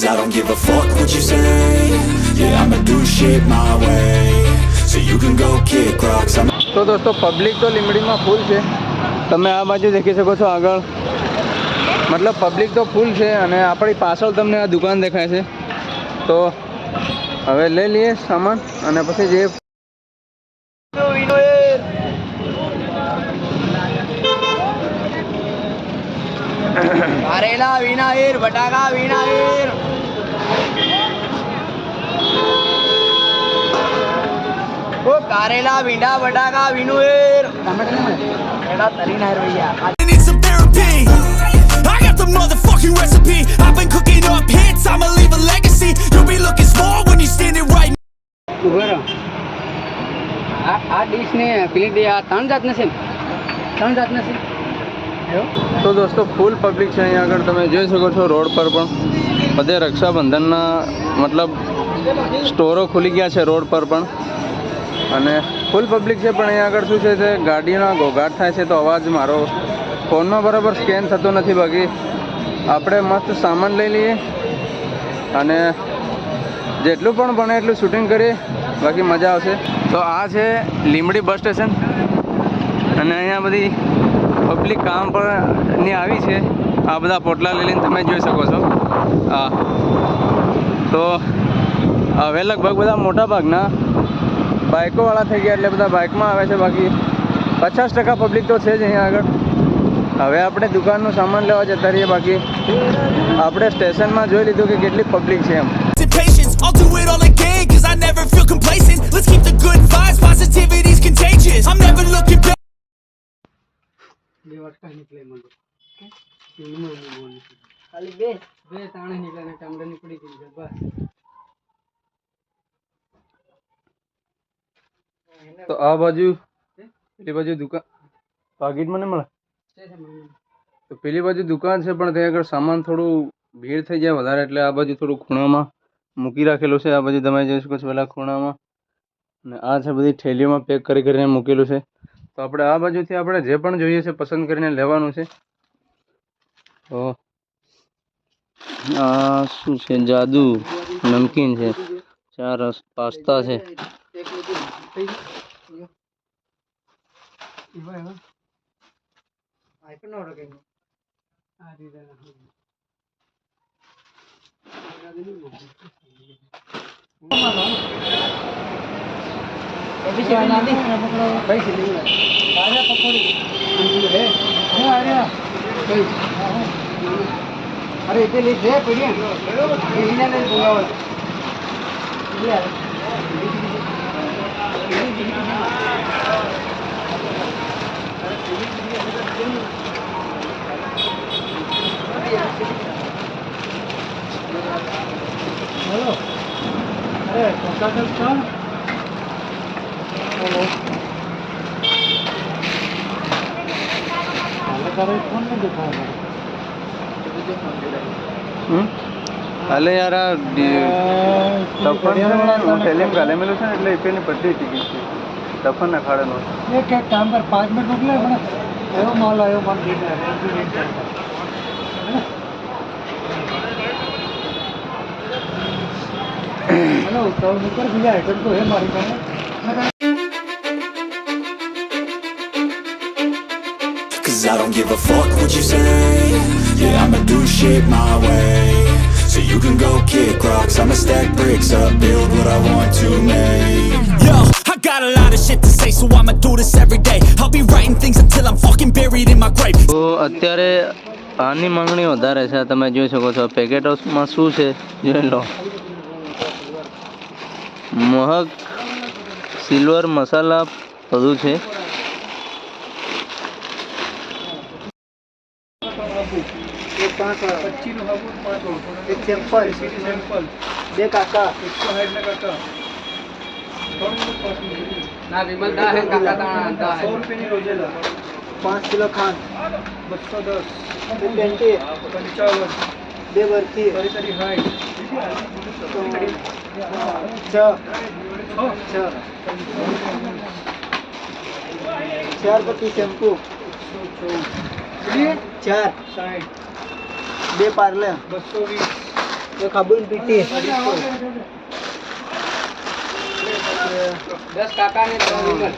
Cause I don't give a fuck what you say. Yeah, I'ma do shit my way. So you can go kick rocks. I'm તો દોસ્તો public તો લીમડીમાં ફૂલ છે. તમે આ બાજુ દેખી શકો છો આગળ. મતલબ પબ્લિક તો ફૂલ છે અને આપણી પાછળ તમને આ દુકાન દેખાય છે. તો હવે લઈ લઈએ સામાન અને પછી જે વિનાયર બટાકા વિનાયર. કારેલા ભીંડા બટાકા વિનુયર એડા તરી some therapy I got the motherfucking recipe I've been cooking up hits I'ma leave a legacy You'll be looking small when you're standing right ઊભો રહો આ આ ડીશને પેલી દે આ ત્રણ જાતના છે ને ત્રણ જાતના છે તો દોસ્તો ફૂલ પબ્લિક છે અહીંયા આગળ તમે જોઈ શકો છો રોડ પર પણ બધે રક્ષાબંધનના મતલબ સ્ટોરો ખુલી ગયા છે રોડ પર પણ અને ફૂલ પબ્લિક છે પણ અહીંયા આગળ શું છે તે ગાડીના ઘોઘાટ થાય છે તો અવાજ મારો ફોનમાં બરાબર સ્કેન થતો નથી બાકી. આપણે મસ્ત સામાન લઈ લઈએ અને જેટલું પણ બને એટલું શૂટિંગ કરીએ, બાકી મજા આવશે. તો આ છે લીમડી બસ સ્ટેશન. અને અહીંયા બધી પબ્લિક કામ પરની આવી છે. આ બધા પોટલા લઈ લઈને તમે જોઈ શકો છો. હા. તો હવે લગભગ બધા મોટા ભાગના બાઇકોવાળા થઈ ગયા એટલે બધા બાઇકમાં આવે છે બાકી પચાસ ટકા પબ્લિક તો છે જ અહીંયા આગળ હવે આપણે દુકાનનું સામાન લેવા જતા રહીએ બાકી આપણે સ્ટેશનમાં જોઈ લીધું કે કેટલી પબ્લિક છે એમ I'll do it all again Cause I never feel complacent Let's keep the good vibes Positivity's contagious I'm never looking back ખાલી બે બે તાણે નીકળે ને ટામડે નીકળી ગઈ બસ તો આ બાજુ, પેલી બાજુ દુકાન પાકીટ મને મળે? તો પેલી બાજુ દુકાન છે, પણ ત્યાં આગળ સામાન થોડું ભીડ થઈ જાય વધારે, એટલે આ બાજુ થોડું ખૂણામાં મૂકી રાખેલું છે. આ બાજુ તમે જોઈ શકો છો પેલા ખૂણામાં. અને આ છે બધી થેલીઓમાં પેક કરી કરીને મૂકેલું છે. તો આપણે આ બાજુથી આપણે જે પણ જોઈએ છે, પસંદ કરીને લેવાનું છે. તો, આ શું છે? જાદુ, નમકીન છે. ચાર પાસ્તા છે. Pink. Iyo. Iba yun. Ay, panoragay mo. Ah, di na lang. Pwede siya natin. Pwede sila yun. Kaya pa puri. Hindi Ano, ano? Pwede. अरे इतने लेट है पड़ी है ये ही ना नहीं बोला वो ये અરે તે લઈ છે પડ્યા હમ? હાલે યાર આ તપન ટેલિમ ગાલે મેલું છે ને એટલે એપીની બધી ટિકિટ છે. તપન ના ખાડે નો એક એક કામ પર પાંચ મિનિટ મોકલે મને એવો માલ આવ્યો મને દીધા હેલો તો ઉપર બીજા આઈટમ તો હે મારી પાસે. Cause I don't give a fuck what you say. Yeah, I'ma do shit my way. You can go kick rocks I'ma stack bricks up Build what I want to make Yo, I got a lot of shit to say So I'ma do this every day I'll be writing things until I'm fucking buried in my grave તો અત્યારે આની માંગણી વધારે છે તમે જોઈ શકો છો પેકેટ હાઉસમાં શું છે જોઈ લો મહક સિલ્વર મસાલા બધું છે પાંચ પાંચ એક સેમ્પલ સેમ્પલ બે કાકા. એકસો સાઠ ના કાકા. ના વિમલ દા હે કાકા તા દા સો રૂપિયાની રોજેલા. પાંચ કિલો ખાંડ. બસો દસ. બે પેન્ટી. પંચાવન. બે બરફી. ફરી તરી હાઈટ છ. છ. ચાર. પત્તી શેમ્પુ. ચાર. સાઠ. બે પાર્લે બસો વીસ. એક આબુન પીટી દસ કાકા ને ત્રણ વિમલ.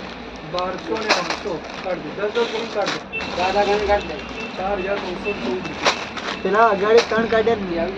બારસો ને પાંચસો કાઢ દો દસ દસ ગણી કાઢ દો દાદા ગણ કાઢ દે. ચાર હજાર નવસો ચૌદ પેલા અગાડી ત્રણ કાઢ્યા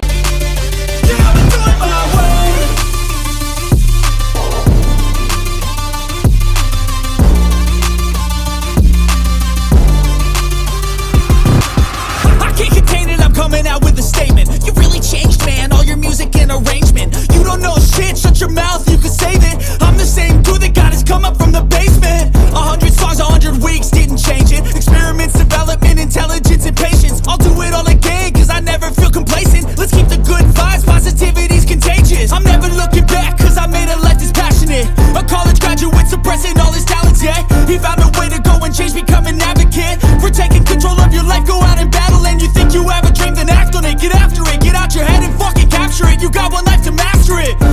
change, become an advocate. For taking control of your life, go out and battle. And you think you have a dream, then act on it. Get after it, get out your head and fucking capture it. You got one life to master it.